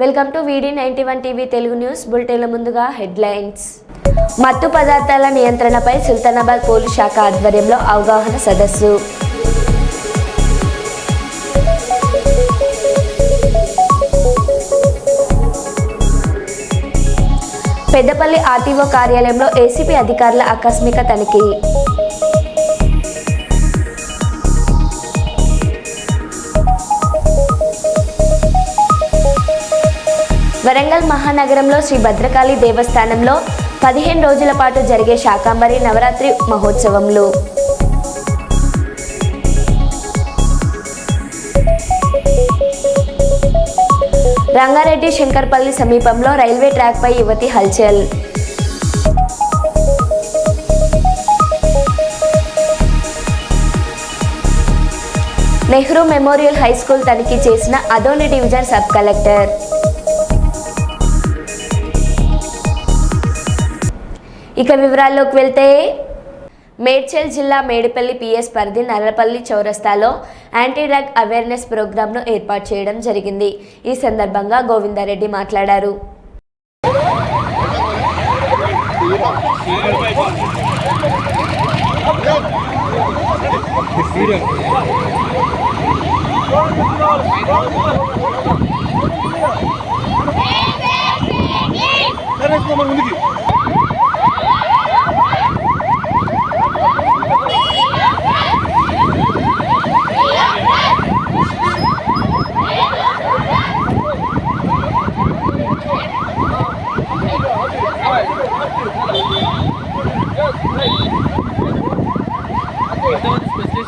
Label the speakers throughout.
Speaker 1: Welcome to వీడి ninety one TV Telugu news బులెటిన్ల ముందుగా headlines. మత్తు పదార్థాల నియంత్రణపై సుల్తానాబాద్ పోలీస్ శాఖ ఆధ్వర్యంలో అవగాహన సదస్సు. పెద్దపల్లి ఆర్టీఓ కార్యాలయంలో ఏసీపీ అధికారుల ఆకస్మిక తనిఖీ. వరంగల్ మహానగరంలో శ్రీ భద్రకాళి దేవస్థానంలో పదిహేను రోజుల పాటు జరిగే శాకాంబరి నవరాత్రి మహోత్సవంలో. రంగారెడ్డి శంకర్పల్లి సమీపంలో రైల్వే ట్రాక్పై యువతి హల్చల్. నెహ్రూ మెమోరియల్ హై స్కూల్ తనిఖీ చేసిన అదోని డివిజన్ సబ్ కలెక్టర్. ఇక వివరాల్లోకి వెళ్తే మేడ్చల్ జిల్లా మేడిపల్లి పిఎస్ పరిధి నర్రపల్లి చౌరస్తాలో యాంటీ డ్రగ్ అవేర్నెస్ ప్రోగ్రాంను ఏర్పాటు చేయడం జరిగింది. ఈ సందర్భంగా గోవిందారెడ్డి మాట్లాడారు.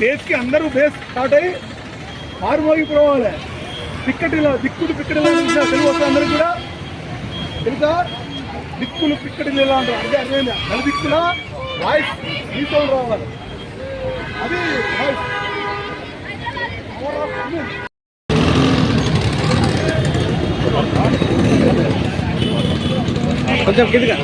Speaker 2: బేస్కి అందరూ బేస్ స్టార్ట్ అయ్యి మారుమోగిపోవాలి పిక్కటిలో దిక్కుడు పిక్కటిలో తెలుగు అందరూ కూడా తెలుసా? దిక్కులు పిక్కటిలు ఎలా అంటారు అంటే అర్థమైందా? నలు దిక్కుల వాయిస్ తీసుకొని రావాలి. అది వాయిస్
Speaker 3: కొంచెం కిందిగా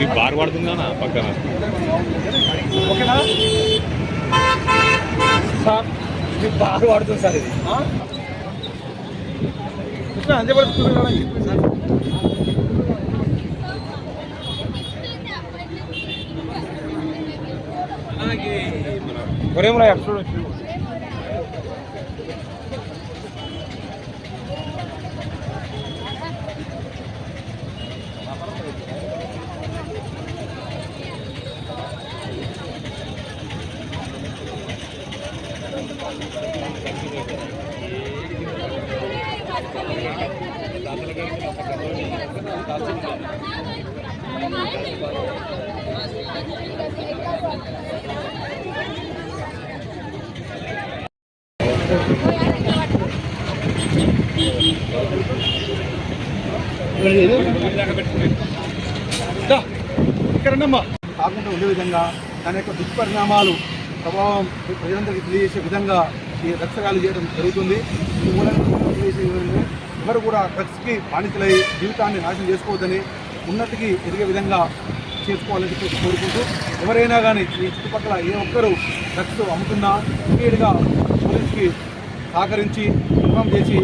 Speaker 4: ఈ బార్ పడుతుందా పక్కన.
Speaker 2: ఓకేనా?
Speaker 3: సార్ మీకు బాగా వాడుతుంది సార్ ఇది.
Speaker 2: కృష్ణ అంతే పడుతుంది
Speaker 3: కొరేములా ఎపిసోడ్
Speaker 2: ఇక్కడమ్మా ఇక్కడ ఉండే విధంగా దాని యొక్క దుష్పరిణామాలు ప్రభావం ప్రజలందరికీ తెలియజేసే విధంగా ఈ రక్షకాలు చేయడం జరుగుతుంది. విధంగా ఎవరు కూడా డ్రగ్స్కి బానిసలై జీవితాన్ని నాశనం చేసుకోవద్దని ఉన్నతికి ఎదిగే విధంగా చేసుకోవాలని చెప్పి కోరుకుంటూ ఎవరైనా కానీ ఈ చుట్టుపక్కల ఏ ఒక్కరు డ్రగ్స్ అమ్ముతున్నా ఇమీడియట్గా పోలీస్కి సహకరించి ఇన్ఫామ్ చేసి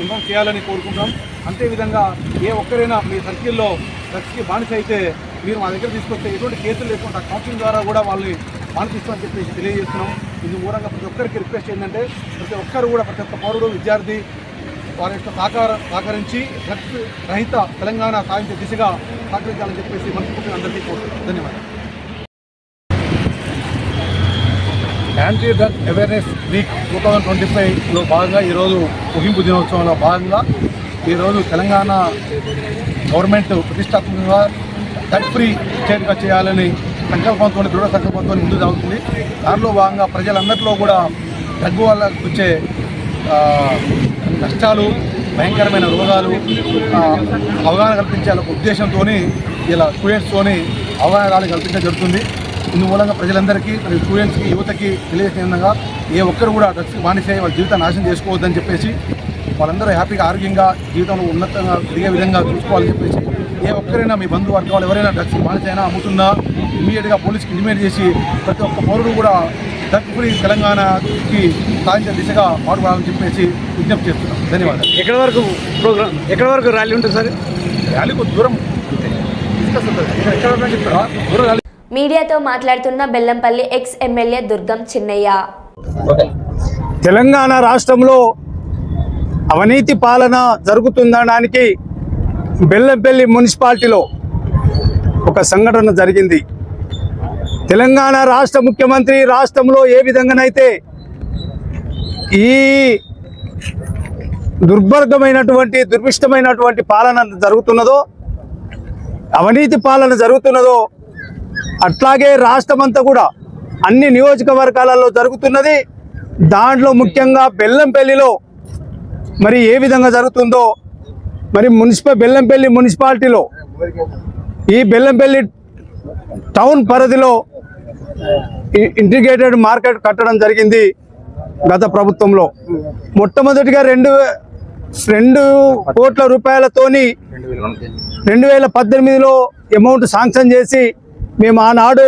Speaker 2: ఇన్ఫామ్ చేయాలని కోరుకుంటాం అంతేవిధంగా ఏ ఒక్కరైనా మీ సర్కిల్లో డ్రగ్స్కి బానిస అయితే మీరు మా దగ్గర తీసుకొస్తే ఎటువంటి కేసులు లేకుండా కౌన్సిలింగ్ ద్వారా కూడా వాళ్ళని మానిపిస్తామని చెప్పేసి తెలియజేస్తున్నాం. ఇందు మూలంగా ప్రతి ఒక్కరికి రిక్వెస్ట్ ఏంటంటే ప్రతి ఒక్కరు కూడా ప్రతి ఒక్క పౌరుడు విద్యార్థి వారి యొక్క సహకార సహకరించి డ్రగ్స్ రహిత తెలంగాణ సాధించే దిశగా సహకరించాలని చెప్పేసి మనస్ఫూర్తిగా అందరికీ ధన్యవాదాలు. Anti drug awareness week two thousand twenty ఫైవ్లో భాగంగా ఈరోజు ముగింపు దినోత్సవంలో భాగంగా ఈరోజు తెలంగాణ గవర్నమెంట్ ప్రతిష్టాత్మకంగా డ్రగ్ ఫ్రీ స్టేట్గా చేయాలని సంకల్పంతో దృఢ సంకల్పంతో ముందు సాగుతుంది. దానిలో భాగంగా ప్రజలందరిలో కూడా డ్రగ్ వల్ల వచ్చే నష్టాలు కష్టాలు భయంకరమైన రోగాలు అవగాహన కల్పించాల ఉద్దేశంతో ఇలా స్టూడెంట్స్తోని అవగాహన కల్పించడం జరుగుతుంది. ఇందు మూలంగా ప్రజలందరికీ మరియు స్టూడెంట్స్కి యువతకి తెలియజేసిన విధంగా ఏ ఒక్కరు కూడా డ్రగ్స్కి బానిసై వాళ్ళ జీవితాన్ని నాశనం చేసుకోవద్దని చెప్పేసి వాళ్ళందరూ హ్యాపీగా ఆరోగ్యంగా జీవితంలో ఉన్నతంగా ఎదిగే విధంగా చూసుకోవాలని చెప్పేసి ఏ ఒక్కరైనా మీ బంధువు వర్గాలు ఎవరైనా డ్రగ్స్ బానిసైనా అమ్ముతున్నా ఇమీడియట్గా పోలీస్కి ఇంటిమేట్ చేసి ప్రతి ఒక్క పౌరుడు కూడా డ్రగ్ ఫ్రీ తెలంగాణకి సాధించే దిశగా పాటుపడాలని చెప్పేసి విజ్ఞప్తి చేస్తున్నాం. ధన్యవాదాలు.
Speaker 3: ఎక్కడి వరకు ప్రోగ్రామ్ ఎక్కడి వరకు ర్యాలీ ఉంటుంది సార్?
Speaker 2: ర్యాలీ కొద్ది దూరం. డిస్కస్ ఉంటుంది ఇక్కడ ఎక్కడ దూరం ర్యాలీ
Speaker 1: మీడియాతో మాట్లాడుతున్న బెల్లంపల్లి ఎక్స్ ఎమ్మెల్యే దుర్గం చిన్నయ్య.
Speaker 5: తెలంగాణ రాష్ట్రంలో అవినీతి పాలన జరుగుతుందనడానికి బెల్లంపల్లి మున్సిపాలిటీలో ఒక సంఘటన జరిగింది. తెలంగాణ రాష్ట్ర ముఖ్యమంత్రి రాష్ట్రంలో ఏ విధంగానైతే ఈ దుర్భర్గమైనటువంటి దుర్భిష్టమైనటువంటి పాలన జరుగుతున్నదో అవినీతి పాలన జరుగుతున్నదో అట్లాగే రాష్ట్రమంతా కూడా అన్ని నియోజకవర్గాలలో జరుగుతున్నది. దాంట్లో ముఖ్యంగా బెల్లంపల్లిలో మరి ఏ విధంగా జరుగుతుందో మరి మున్సిపల్ బెల్లంపల్లి మున్సిపాలిటీలో ఈ బెల్లంపల్లి టౌన్ పరిధిలో ఇంటిగ్రేటెడ్ మార్కెట్ కట్టడం జరిగింది గత ప్రభుత్వంలో. మొట్టమొదటిగా రెండు రెండు కోట్ల రూపాయలతోని రెండు వేల పద్దెనిమిదిలో అమౌంట్ శాంక్షన్ చేసి మేము ఆనాడు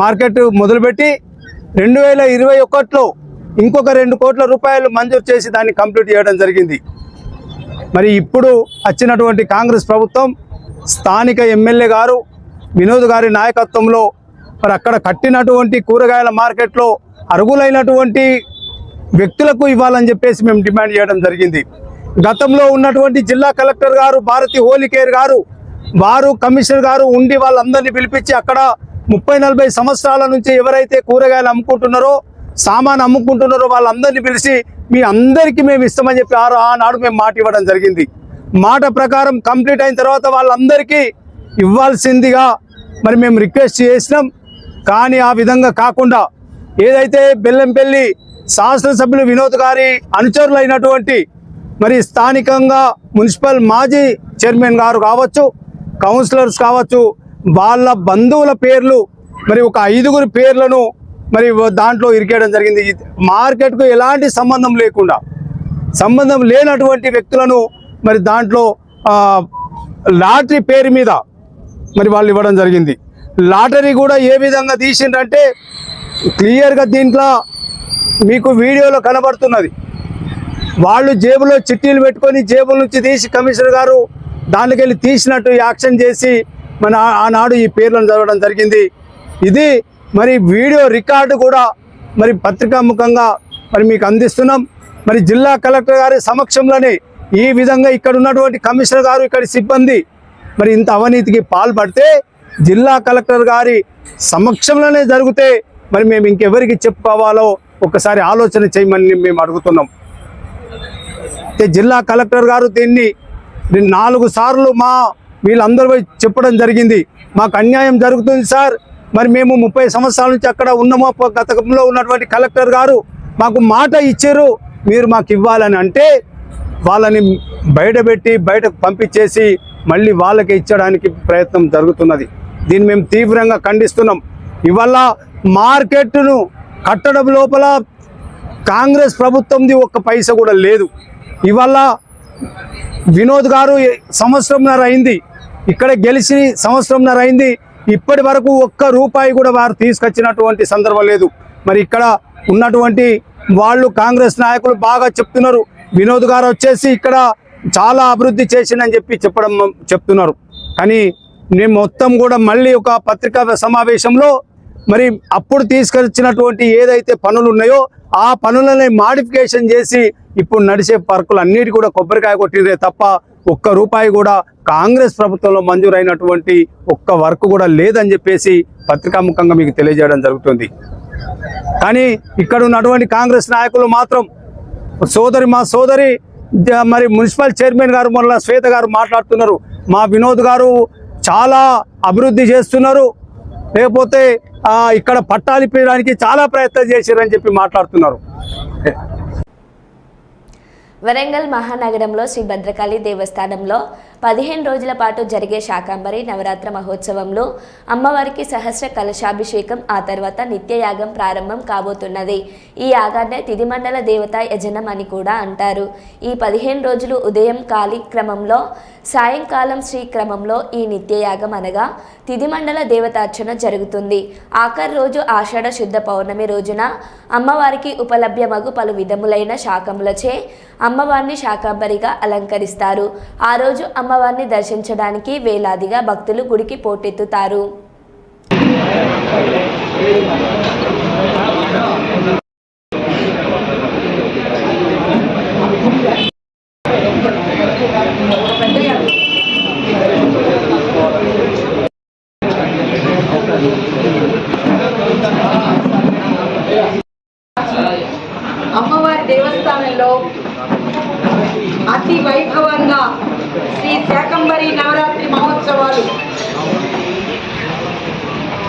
Speaker 5: మార్కెట్ మొదలుపెట్టి రెండు వేల ఇరవై ఒకటిలో ఇంకొక రెండు కోట్ల రూపాయలు మంజూరు చేసి దాన్ని కంప్లీట్ చేయడం జరిగింది. మరి ఇప్పుడు వచ్చినటువంటి కాంగ్రెస్ ప్రభుత్వం స్థానిక ఎమ్మెల్యే గారు వినోద్ గారి నాయకత్వంలో మరి అక్కడ కట్టినటువంటి కూరగాయల మార్కెట్లో అరుగులైనటువంటి వ్యక్తులకు ఇవ్వాలని చెప్పేసి మేము డిమాండ్ చేయడం జరిగింది. గతంలో ఉన్నటువంటి జిల్లా కలెక్టర్ గారు భారతి హోలికేర్ గారు వారు కమిషనర్ గారు ఉండి వాళ్ళందరినీ పిలిపించి అక్కడ ముప్పై నలభై సంవత్సరాల నుంచి ఎవరైతే కూరగాయలు అమ్ముకుంటున్నారో సామాన్ అమ్ముకుంటున్నారో వాళ్ళందరినీ పిలిచి మీ అందరికీ మేము ఇస్తామని చెప్పి ఆ ఆనాడు మేము మాట ఇవ్వడం జరిగింది. మాట ప్రకారం కంప్లీట్ అయిన తర్వాత వాళ్ళందరికీ ఇవ్వాల్సిందిగా మరి మేము రిక్వెస్ట్ చేసినాం. కానీ ఆ విధంగా కాకుండా ఏదైతే బెల్లంపల్లి శాసనసభ్యులు వినోద్ గారి అనుచరులైనటువంటి మరి స్థానికంగా మున్సిపల్ మాజీ చైర్మన్ గారు కావచ్చు కౌన్సిలర్స్ కావచ్చు వాళ్ళ బంధువుల పేర్లు మరి ఒక ఐదుగురు పేర్లను మరి దాంట్లో ఇరికేయడం జరిగింది. మార్కెట్కు ఎలాంటి సంబంధం లేకుండా సంబంధం లేనటువంటి వ్యక్తులను మరి దాంట్లో లాటరీ పేరు మీద మరి వాళ్ళు ఇవ్వడం జరిగింది. లాటరీ కూడా ఏ విధంగా తీసిండ్రంటే క్లియర్గా దీంట్లో మీకు వీడియోలో కనబడుతున్నది. వాళ్ళు జేబులో చిట్టీలు పెట్టుకొని జేబుల నుంచి తీసి కమిషనర్ గారు దానికెళ్ళి తీసినట్టు యాక్షన్ చేసి మన ఆనాడు ఈ పేర్లను చదవడం జరిగింది. ఇది మరి వీడియో రికార్డు కూడా మరి పత్రికాముఖంగా మరి మీకు అందిస్తున్నాం. మరి జిల్లా కలెక్టర్ గారి సమక్షంలోనే ఈ విధంగా ఇక్కడ ఉన్నటువంటి కమిషనర్ గారు ఇక్కడ సిబ్బంది మరి ఇంత అవినీతికి పాల్పడితే జిల్లా కలెక్టర్ గారి సమక్షంలోనే జరిగితే మరి మేము ఇంకెవరికి చెప్పుకోవాలో ఒకసారి ఆలోచన చేయమని మేము అడుగుతున్నాం. జిల్లా కలెక్టర్ గారు దీన్ని నాలుగు సార్లు మా వీళ్ళందరూ పోయి చెప్పడం జరిగింది. మాకు అన్యాయం జరుగుతుంది సార్. మరి మేము ముప్పై సంవత్సరాల నుంచి అక్కడ ఉన్నాము. గతంలో ఉన్నటువంటి కలెక్టర్ గారు మాకు మాట ఇచ్చారు. మీరు మాకు ఇవ్వాలని అంటే వాళ్ళని బయటపెట్టి బయటకు పంపించేసి మళ్ళీ వాళ్ళకి ఇచ్చడానికి ప్రయత్నం జరుగుతున్నది. దీన్ని మేము తీవ్రంగా ఖండిస్తున్నాం. ఇవాళ మార్కెట్ను కట్టడం లోపల కాంగ్రెస్ ప్రభుత్వంది ఒక్క పైస కూడా లేదు. ఇవాళ వినోద్ గారు సంవత్సరంన్నర అయింది. ఇక్కడ గెలిచి సంవత్సరంన్నర అయింది. ఇప్పటి వరకు ఒక్క రూపాయి కూడా వారు తీసుకొచ్చినటువంటి సందర్భం లేదు. మరి ఇక్కడ ఉన్నటువంటి వాళ్ళు కాంగ్రెస్ నాయకులు బాగా చెప్తున్నారు. వినోద్ గారు వచ్చేసి ఇక్కడ చాలా అభివృద్ధి చేసిందని చెప్పి చెప్పడం చెప్తున్నారు. కానీ నేను మొత్తం కూడా మళ్ళీ ఒక పత్రికా సమావేశంలో మరి అప్పుడు తీసుకొచ్చినటువంటి ఏదైతే పనులు ఉన్నాయో ఆ పనులని మాడిఫికేషన్ చేసి ఇప్పుడు నడిచే పార్కులు అన్నిటి కూడా కొబ్బరికాయ కొట్టిందే తప్ప ఒక్క రూపాయి కూడా కాంగ్రెస్ ప్రభుత్వంలో మంజూరైనటువంటి ఒక్క వర్క్ కూడా లేదని చెప్పేసి పత్రికాముఖంగా మీకు తెలియజేయడం జరుగుతుంది. కానీ ఇక్కడ ఉన్నటువంటి కాంగ్రెస్ నాయకులు మాత్రం సోదరి మా సోదరి మరి మున్సిపల్ చైర్మన్ గారు మొన్న శ్వేత గారు మాట్లాడుతున్నారు. మా వినోద్ గారు చాలా అభివృద్ధి చేస్తున్నారు. లేకపోతే ఇక్కడ పట్టాలు ఇప్పడానికి చాలా ప్రయత్నం చేశారని చెప్పి మాట్లాడుతున్నారు.
Speaker 1: వరంగల్ మహానగరంలో శ్రీ భద్రకాళి దేవస్థానంలో పదిహేను రోజుల పాటు జరిగే శాకాంబరి నవరాత్ర మహోత్సవంలో అమ్మవారికి సహస్ర కలశాభిషేకం ఆ తర్వాత నిత్యయాగం ప్రారంభం కాబోతున్నది. ఈ యాగాన్నే తిదిమండల దేవత యజనం అని కూడా అంటారు. ఈ పదిహేను రోజులు ఉదయం కాలి క్రమంలో సాయంకాలం శ్రీ క్రమంలో ఈ నిత్యయాగం అనగా తిదిమండల దేవతార్చన జరుగుతుంది. ఆఖరి రోజు ఆషాఢ శుద్ధ పౌర్ణమి రోజున అమ్మవారికి ఉపలభ్యమగు పలు విధములైన శాకములచే అమ్మవారిని శాకాంబరిగా అలంకరిస్తారు. ఆ రోజు అమ్మవారిని దర్శించడానికి వేలాదిగా భక్తులు గుడికి పోటెత్తుతారు
Speaker 6: అమ్మవారి దేవస్థానంలో అతి వైభవంగా శ్రీ శాకంబరి నవరాత్రి మహోత్సవాలు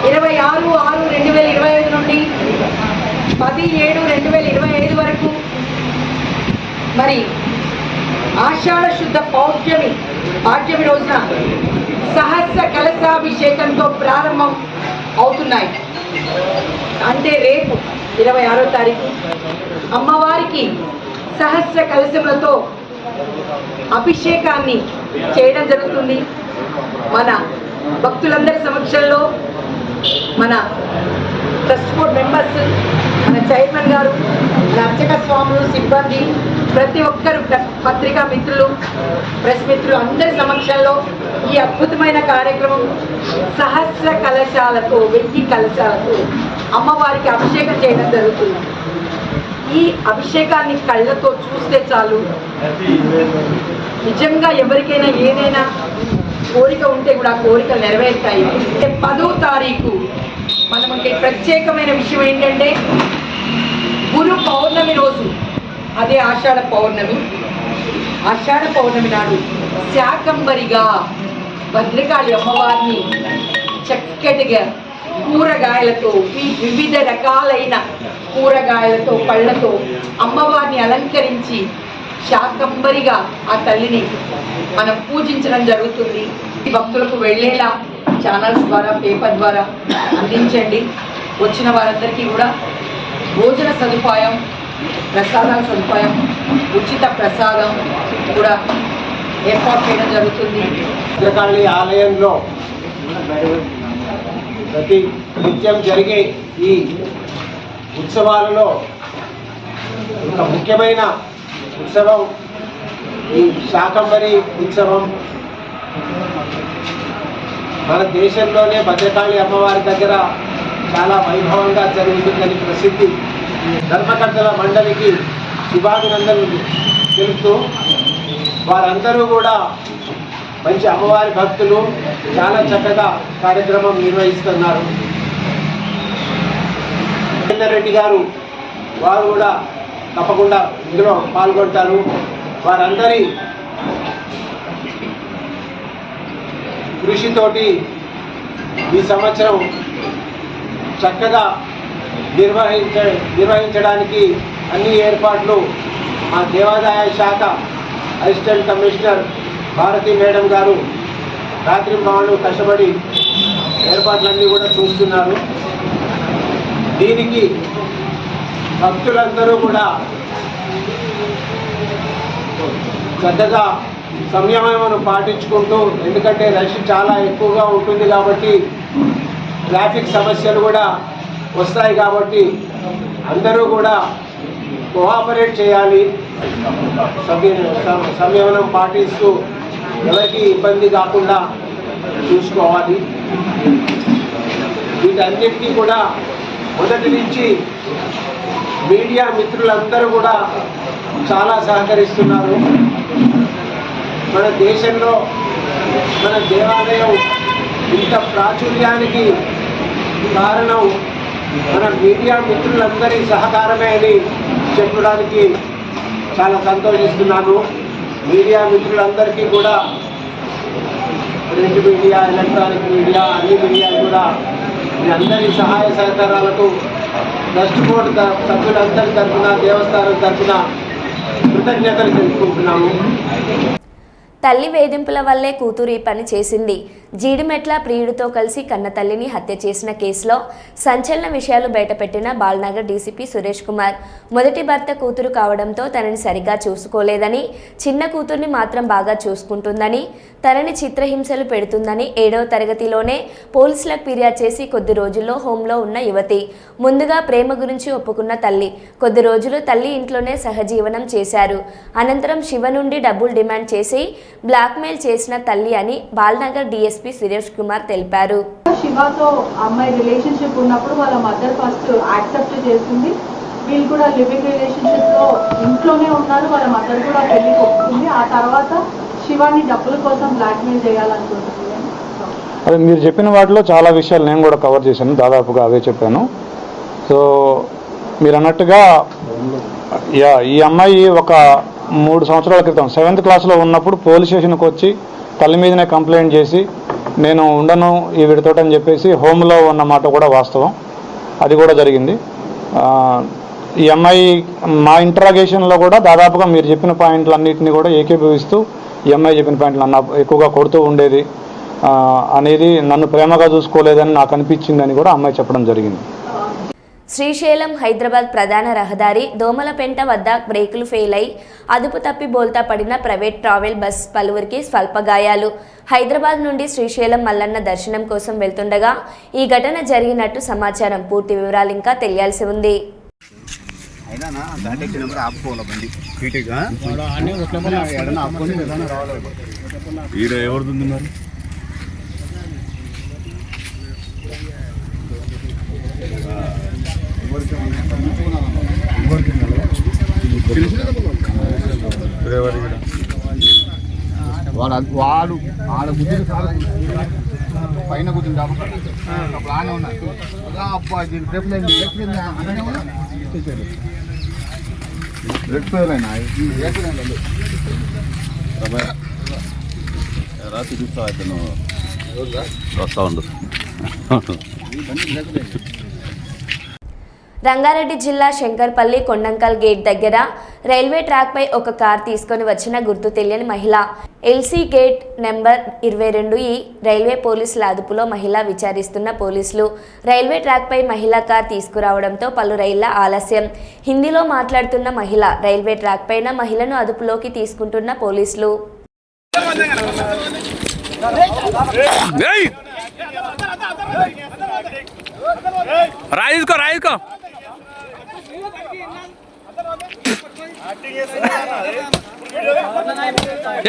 Speaker 6: ఇరవై ఆరు ఆరు రెండు వేల ఇరవై ఐదు నుండి పది ఏడు రెండు వేల ఇరవై ఐదు వరకు మరి ఆషాఢ శుద్ధ పౌర్ణమి పాడ్యమి రోజున సహస్ర కలశాభిషేకంతో ప్రారంభం అవుతున్నాయి అంటే రేపు ఇరవై ఆరో తారీఖు అమ్మవారికి సహస్ర కలశములతో అభిషేకాన్ని చేయడం జరుగుతుంది. మన భక్తులందరి సమక్షంలో మన ట్రస్ట్ బోర్డ్ మెంబర్స్ మన చైర్మన్ గారు అర్చక స్వాములు సిబ్బంది ప్రతి ఒక్కరు ప్ర- పత్రికా మిత్రులు ప్రెస్ మిత్రులు అందరి సమక్షంలో ఈ అద్భుతమైన కార్యక్రమం సహస్ర కలశాలతో వెయ్యి కలశాలతో అమ్మవారికి అభిషేకం చేయడం జరుగుతుంది. ఈ అభిషేకాన్ని కళ్ళతో చూస్తే చాలు. నిజంగా ఎవరికైనా ఏదైనా కోరిక ఉంటే కూడా ఆ కోరికలు నెరవేరుతాయి. అంటే పదో తారీఖు. మనకి ప్రత్యేకమైన విషయం ఏంటంటే గురు పౌర్ణమి రోజు. అదే ఆషాఢ పౌర్ణమి. ఆషాఢ పౌర్ణమి నాడు శాకంబరిగా భద్రకాళి అమ్మవారిని చక్కటిగా కూరగాయలతో వివిధ రకాలైన కూరగాయలతో పళ్ళతో అమ్మవారిని అలంకరించి శాకంబరిగా ఆ తల్లిని మనం పూజించడం జరుగుతుంది. భక్తులకు వెళ్ళేలా ఛానల్స్ ద్వారా పేపర్ ద్వారా అందించండి. వచ్చిన వారందరికీ కూడా భోజన సదుపాయం ప్రసాదాల సదుపాయం ఉచిత ప్రసాదం కూడా ఏర్పాటు చేయడం జరుగుతుంది.
Speaker 7: ఆలయంలో ప్రతి నిత్యం జరిగే ఈ ఉత్సవాలలో ఒక ముఖ్యమైన ఉత్సవం ఈ శాకంబరి ఉత్సవం. మన దేశంలోనే భద్రకాళి అమ్మవారి దగ్గర చాలా వైభవంగా జరుగుతుందని ప్రసిద్ధి. ధర్మకర్తల మండలికి శుభాభినందనలు తెలుపుతూ వారందరూ కూడా మంచి అమ్మవారి భక్తులు చాలా చక్కగా కార్యక్రమం నిర్వహిస్తున్నారు. రెడ్డి గారు వారు కూడా తప్పకుండా ఇందులో పాల్గొంటారు. వారందరి కృషితోటి ఈ సంవత్సరం చక్కగా నిర్వహించ నిర్వహించడానికి అన్ని ఏర్పాట్లు మా దేవాదాయ శాఖ అసిస్టెంట్ కమిషనర్ భారతి మేడం గారు రాత్రి పవన్లు కష్టపడి ఏర్పాట్లన్నీ కూడా చూస్తున్నారు. దీనికి భక్తులందరూ కూడా శ్రద్ధగా సంయమను పాటించుకుంటూ ఎందుకంటే రష్ చాలా ఎక్కువగా ఉంటుంది కాబట్టి ట్రాఫిక్ సమస్యలు కూడా వస్తాయి కాబట్టి అందరూ కూడా కోఆపరేట్ చేయాలి. సమయ సం- సంయమనం పాటిస్తూ ఎవరికి ఇబ్బంది కాకుండా చూసుకోవాలి. వీటన్నిటికీ కూడా మొదటి నుంచి మీడియా మిత్రులందరూ కూడా చాలా సహకరిస్తున్నారు. మన దేశంలో మన దేవాలయం ఇంత ప్రాచుర్యానికి కారణం మన మీడియా మిత్రులందరి సహకారమే అని చెప్పడానికి చాలా సంతోషిస్తున్నాను. మీడియా మిత్రులందరికీ కూడా ప్రింట్ మీడియా ఎలక్ట్రానిక్ మీడియా అన్ని మీడియాలు కూడా మీ అందరి సహాయ సహకారాలకు ట్రస్ట్ బోర్డు సభ్యులందరి తరఫున దేవస్థానం తరఫున కృతజ్ఞతలు తెలుపుకుంటున్నాము.
Speaker 1: తల్లి వేధింపుల వల్లే కూతురు ఈ పని చేసింది. జీడిమెట్ల ప్రియుడితో కలిసి కన్న తల్లిని హత్య చేసిన కేసులో సంచలన విషయాలు బయటపెట్టిన బాల్నగర్ డీసీపీ సురేష్ కుమార్. మొదటి భర్త కూతురు కావడంతో తనని సరిగా చూసుకోలేదని చిన్న కూతుర్ని మాత్రం బాగా చూసుకుంటుందని తనని చిత్రహింసలు పెడుతుందని ఏడవ తరగతిలోనే పోలీసులకు ఫిర్యాదు చేసి కొద్ది రోజుల్లో హోంలో ఉన్న యువతి. ముందుగా ప్రేమ గురించి ఒప్పుకున్న తల్లి. కొద్ది రోజులు తల్లి ఇంట్లోనే సహజీవనం చేశారు. అనంతరం శివ నుండి డబ్బులు డిమాండ్ చేసి బ్లాక్మెయిల్ చేసిన తల్లి అని బాల్నగర్ డీఎస్పీ సురేష్ కుమార్ తెలిపారు.
Speaker 8: శివతో అమ్మాయి రిలేషన్షిప్ ఉన్నప్పుడు వాళ్ళ మదర్ ఫస్ట్ యాక్సెప్ట్ చేసింది. వీళ్ళు కూడా లివింగ్ రిలేషన్షిప్లో ఇంట్లోనే ఉన్నారు. వాళ్ళ మదర్ కూడా పెళ్ళికి ఒప్పుకుంది. ఆ తర్వాత శివాని డబ్బుల కోసం బ్లాక్మెయిల్ చేయాలనుకుంటుంది
Speaker 9: అదే మీరు చెప్పిన వాటిలో చాలా విషయాలు నేను కూడా కవర్ చేశాను. దాదాపుగా అవే చెప్పాను. సో మీరు అన్నట్టుగా యా ఈ అమ్మాయి ఒక మూడు సంవత్సరాల క్రితం సెవెంత్ క్లాస్లో ఉన్నప్పుడు పోలీస్ స్టేషన్కి వచ్చి తల్లి మీదనే కంప్లైంట్ చేసి నేను ఉండను ఈ అని చెప్పేసి హోమ్లో ఉన్న మాట కూడా వాస్తవం. అది కూడా జరిగింది. ఎంఐ ఈ అమ్మాయి మా ఇంటరాగేషన్లో కూడా దాదాపుగా మీరు చెప్పిన పాయింట్లన్నింటినీ కూడా ఏకీభవిస్తూ ఈ అమ్మాయి చెప్పిన పాయింట్లు అన్న ఎక్కువగా కొడుతూ ఉండేది. అనేది నన్ను ప్రేమగా చూసుకోలేదని నాకు అనిపించిందని కూడా అమ్మాయి చెప్పడం జరిగింది.
Speaker 1: శ్రీశైలం హైదరాబాద్ ప్రధాన రహదారి దోమలపెంట వద్ద బ్రేకులు ఫెయిల్ అయి అదుపు తప్పి బోల్తా పడిన ప్రైవేట్ ట్రావెల్ బస్ పలువురికి స్వల్ప గాయాలు హైదరాబాద్ నుండి శ్రీశైలం మల్లన్న దర్శనం కోసం వెళ్తుండగా ఈ ఘటన జరిగినట్టు సమాచారం. పూర్తి వివరాలు ఇంకా తెలియాల్సి ఉంది.
Speaker 4: ఈడ ఎవరిది మరి?
Speaker 2: వాడు వాడు ఆడ కాదు పైన కూర్చుని కాబట్టి అప్పుడు ఆనే ఉన్నారు అలా అబ్బా దీని రేపు లేదు రేపు లేదు ఉన్నా పేరైనా రేపు లేదు
Speaker 4: రాత్రి చూస్తా అతను వస్తా ఉండు.
Speaker 1: రంగారెడ్డి జిల్లా శంకర్పల్లి కొండంకల్ గేట్ దగ్గర రైల్వే ట్రాక్పై ఒక కార్ తీసుకొని వచ్చిన గుర్తు తెలియని మహిళ. ఎల్సీ గేట్ నెంబర్ ఇరవై రెండు ఈ రైల్వే పోలీసుల అదుపులో మహిళ విచారిస్తున్న పోలీసులు. రైల్వే ట్రాక్పై మహిళ కార్ తీసుకురావడంతో పలు రైళ్ళ ఆలస్యం. హిందీలో మాట్లాడుతున్న మహిళ రైల్వే ట్రాక్ పైన మహిళను అదుపులోకి తీసుకుంటున్న పోలీసులు.
Speaker 3: రాయిసుకో రాయిసుకో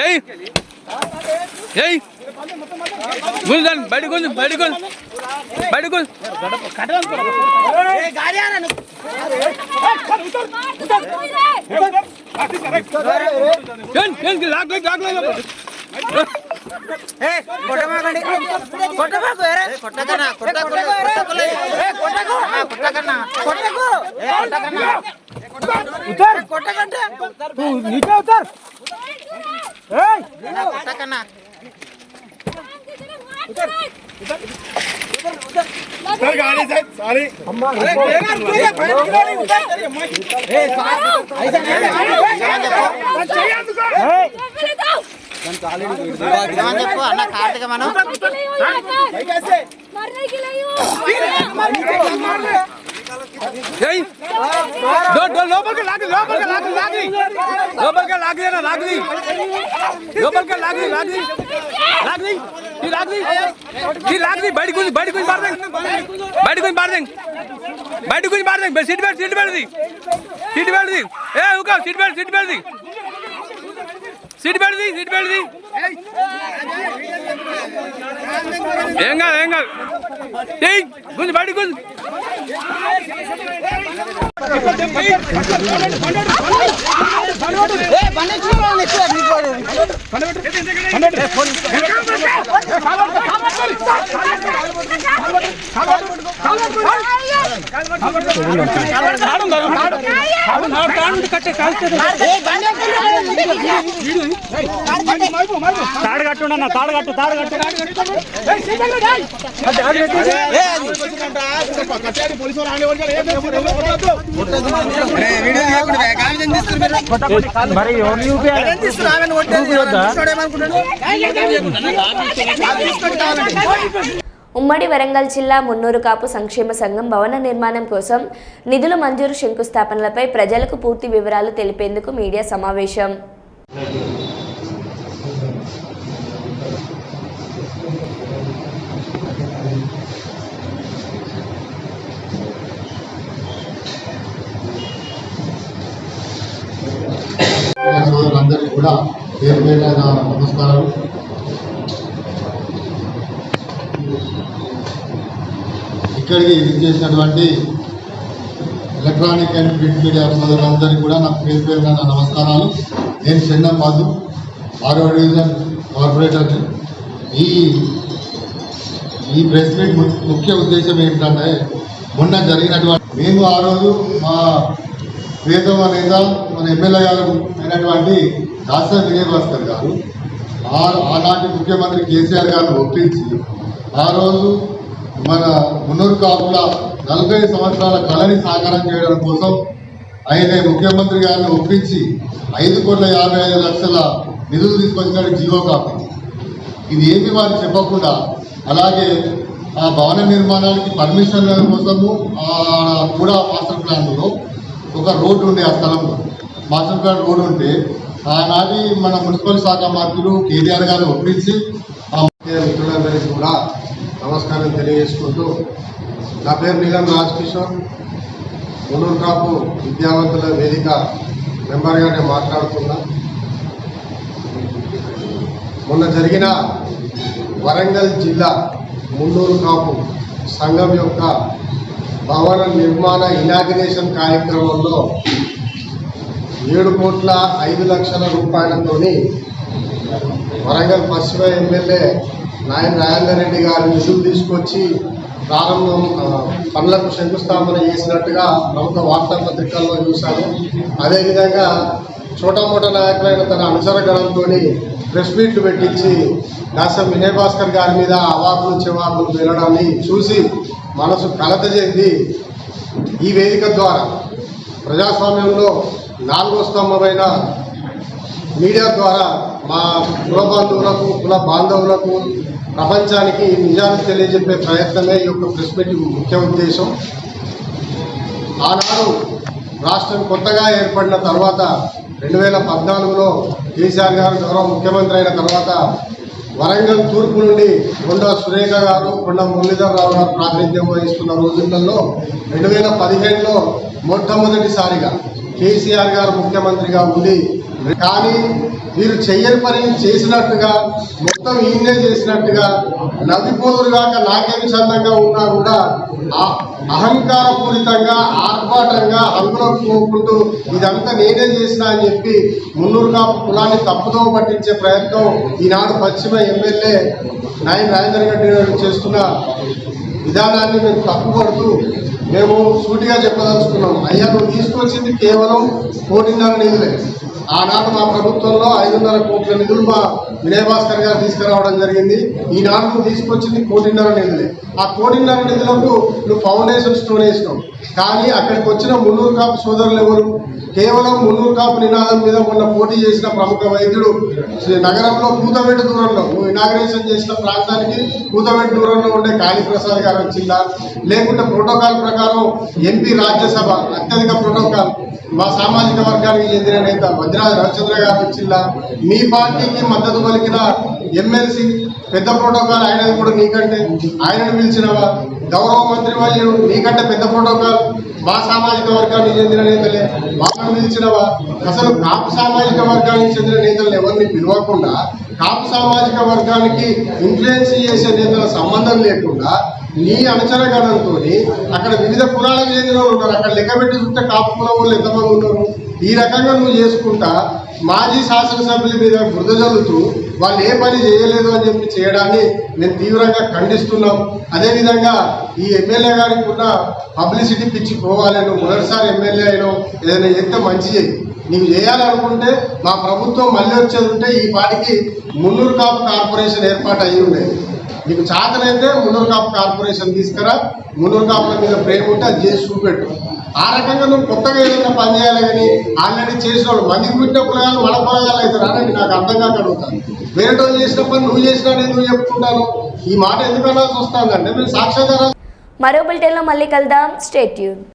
Speaker 3: ఏయ్ ఏయ్ గుంజు బయట గుంజు బయట గుంజు బయట గుంజు లాక్ లాక్ లాక్ उतर
Speaker 10: तू
Speaker 3: नीचे उतर
Speaker 10: उतर सर गाड़ी साहब सारी अम्मा अरे
Speaker 3: देना तू ये भाई खिलाड़ी उतर तेरी अम्मा ए साहब ऐसा
Speaker 10: नहीं है चाहिए तुझको
Speaker 3: డో డో లోపలికి లాగి లోపలికి లాగి లాగి. లోపలికి లాగి రా లాగి. లోపలికి లాగి లాగి. లాగి ఈ లాగి. ఈ లాగి బయట గుంజి బయట గుంజి బారదే బయట గుంజి బారదే బయట గుంజి బారదే సీట్ బెల్ట్ సీట్ బెల్ట్ ది సీట్ బెల్ట్ ది ఏ ఊక సీట్ బెల్ట్ సీట్ బెల్ట్ ది సీట్ పెడిది సీట్ పెడిది ఏం కాదు ఏం కాదు. ఏయ్, గుంజు బయట గుంజు.
Speaker 1: ఉమ్మడి వరంగల్ జిల్లా మున్నూరు కాపు సంక్షేమ సంఘం భవన నిర్మాణం కోసం నిధుల మంజూరు శంకుస్థాపనలపై ప్రజలకు పూర్తి వివరాలు తెలిపేందుకు మీడియా సమావేశం.
Speaker 11: సోదరులందరికీ కూడా పేరు పేరు నమస్కారాలు. ఇక్కడికి విచ్చేసినటువంటి ఎలక్ట్రానిక్ అండ్ ప్రింట్ మీడియా సోదరులందరికీ కూడా నా పేరు పేరు నమస్కారాలు. నేను చిన్న మధు ఆరో డివిజన్ కార్పొరేటర్. ఈ ఈ ప్రెస్ మీట్ ము- ముఖ్య ఉద్దేశం ఏంటంటే మొన్న జరిగినటువంటి మేము ఆ రోజు మా ప్రియతమ నేత మన ఎమ్మెల్యే గారు అయినటువంటి దాసర్ విజయభాస్కర్ గారు ఆనాటి ముఖ్యమంత్రి కేసీఆర్ గారిని ఒప్పించి ఆ రోజు మన మున్నూరు కాపుల నలభై సంవత్సరాల కళని సాకారం చేయడం కోసం ఆయనే ముఖ్యమంత్రి గారిని ఒప్పించి ఐదు కోట్ల యాభై ఐదు లక్షల నిధులు తీసుకొచ్చినాడు జీవో కాపీ. ఇది ఏమి వారు చెప్పకుండా అలాగే ఆ భవన నిర్మాణానికి పర్మిషన్ల కోసము కూడా మాస్టర్ ప్లాన్లో ఒక రోడ్డు ఉండే ఆ స్థలంలో. మాస్టర్ ప్లాన్ రోడ్డు ఉంటే ఆనాటి మన మున్సిపల్ శాఖ మంత్రులు కేటీఆర్ గారు ఒప్పించి ఆ మిత్రులందరికీ కూడా నమస్కారం తెలియజేసుకుంటూ నా పేరు నీలం రాజ్ కిషోర్ మునూరు కాపు విద్యావంతుల వేదిక మెంబర్గా నేను మాట్లాడుతున్నా. మొన్న జరిగిన వరంగల్ జిల్లా మున్నూరు కాపు సంఘం యొక్క భవన నిర్మాణ ఇనాగ్రేషన్ కార్యక్రమంలో ఏడు కోట్ల ఐదు లక్షల రూపాయలతోని వరంగల్ పశ్చిమ ఎమ్మెల్యే నాయన రాజేందర్ రెడ్డి గారు నిధులు తీసుకొచ్చి ప్రారంభం పనులకు శంకుస్థాపన చేసినట్టుగా ప్రముఖ వార్తాపత్రికల్లో చూశాను అదేవిధంగా చోటామోటా నాయకులైన తన అనుచరగణంతో ప్రెస్ మీట్లు పెట్టించి దాసం వినయ్ భాస్కర్ గారి మీద అవాకులు చెవాకులు వెళ్ళడాన్ని చూసి మనసు కలత చెంది ఈ వేదిక ద్వారా ప్రజాస్వామ్యంలో నాలుగో స్తంభమైన మీడియా ద్వారా మా కుల బంధువులకు కుల బాంధవులకు ప్రపంచానికి నిజాన్ని తెలియజెప్పే ప్రయత్నమే ఈ యొక్క ప్రెస్ మీట్ ముఖ్య ఉద్దేశం. ఆనాడు రాష్ట్రం కొత్తగా ఏర్పడిన తర్వాత రెండు వేల పద్నాలుగులో కేసీఆర్ గారు గౌరవ ముఖ్యమంత్రి అయిన తర్వాత వరంగల్ తూర్పు నుండి కొండ సురేఖ గారు కొండ మురళీధర్ రావు గారు ప్రాతినిధ్యం వహిస్తున్న రోజులలో రెండు వేల పదిహేనులో మొట్టమొదటిసారిగా కేసీఆర్ గారు ముఖ్యమంత్రిగా ఉండి కానీ మీరు చెయ్యని పని చేసినట్టుగా మొత్తం ఈయనే చేసినట్టుగా నవ్విపోదురుగాక నాకేమి చందంగా ఉన్నా కూడా అహంకారపూరితంగా ఆర్భాటంగా హంగులోకి పోకుంటూ ఇదంతా నేనే చేసినా అని చెప్పి మున్నూరు కాపు కులాన్ని తప్పుదో పట్టించే ప్రయత్నం ఈనాడు పశ్చిమ ఎమ్మెల్యే నాయన రాజేందర్ రెడ్డి గారు చేస్తున్న విధానాన్ని మేము తప్పుపడుతూ మేము సూటిగా చెప్పదలుచుకున్నాం. అయ్యా నువ్వు తీసుకొచ్చింది కేవలం కోటిన్నర నిధులే ఆనాడు మా ప్రభుత్వంలో ఐదున్నర కోట్ల నిధులు మా వినయభాస్కర్ గారు తీసుకురావడం జరిగింది. ఈనాడు నువ్వు తీసుకొచ్చింది కోటిన్నర నిధులే. ఆ కోటిన్నర నిధులకు నువ్వు ఫౌండేషన్ స్టోన్ వేసినావు. కానీ అక్కడికి వచ్చిన మున్నూరు కాపు సోదరులు ఎవరు? కేవలం మున్నూరు కాపు నినాదం మీద మొన్న పోటీ చేసిన ప్రముఖ వైద్యుడు శ్రీ నగరంలో కూతవెట్టు దూరంలో నువ్వు ఇనాగ్రేషన్ చేసిన ప్రాంతానికి కూతమెట్టు దూరంలో ఉండే కాళీప్రసాద్ గారు వచ్చిందా లేకుంటే ప్రోటోకాల్ ప్రకారం ఎంపీ రాజ్యసభ అత్యధిక ప్రోటోకాల్. మా సామాజిక వర్గానికి చెందిన నేత వజ్రాజ్ రవిచంద్ర గారు వచ్చిందా మీ పార్టీకి మద్దతు పలికిన ఎమ్మెల్సీ పెద్ద ప్రోటోకాల్ ఆయనది కూడా నీకంటే ఆయనను పిలిచినవా గౌరవ మంత్రి వాళ్ళు నీకంటే పెద్ద ప్రోటోకాల్ మా సామాజిక వర్గానికి చెందిన నేతలే. వాళ్ళని పిలిచినవా అసలు కాపు సామాజిక వర్గానికి చెందిన నేతలను ఎవరిని పిలవకుండా కాపు సామాజిక వర్గానికి ఇన్ఫ్లుయెన్స్ చేసే నేతల సంబంధం లేకుండా నీ అనుచరగణంతో అక్కడ వివిధ కులాలకు చెందిన ఉన్నారు. అక్కడ లెక్క పెట్టి చూస్తే కాపు కులం వాళ్ళు ఎంతమంది ఉన్నారు? ఈ రకంగా నువ్వు చేసుకుంటా మాజీ శాసనసభ్యుల మీద బురద జల్లుతూ వాళ్ళు ఏ పని చేయలేదు అని చెప్పి చేయడాన్ని మేము తీవ్రంగా ఖండిస్తున్నాం. అదేవిధంగా ఈ ఎమ్మెల్యే గారికి ఉన్న పబ్లిసిటీ పిచ్చి పోవాలి. నువ్వు మొదటిసారి ఎమ్మెల్యే అయినా ఏదైనా చేస్తే మంచి చేయి. చేయాలనుకుంటే మా ప్రభుత్వం మళ్ళీ వచ్చేది ఉంటే ఈ పాటికి మున్నూరు కాపు కార్పొరేషన్ ఏర్పాటు అయ్యి ఉండేది. నీకు చాతనైతే మునుర్గాప్ కాపు కార్పొరేషన్ తీసుకురా. మున్నూరు కాపుల మీద ప్రేమ ఉంటే అది చేసి చూపెట్టు. ఆ రకంగా నువ్వు కొత్తగా ఏదైనా పని చేయాలి కానీ ఆల్రెడీ చేసిన వాళ్ళు మందికి పుట్టిన పొలగాలు మన పొలగాలు అయితే రానండి నాకు అర్థం కాక అడుగుతాను. వేరే వాళ్ళు చేసిన పని నువ్వు చేసినా నేను నువ్వు చెప్పుకుంటాను? ఈ మాట ఎందుకు అనాల్సి వస్తుందంటే మేము సాక్ష్యాధారాలు
Speaker 1: మరో బులెటిన్లో మళ్ళీ కలుద్దాం. స్టేట్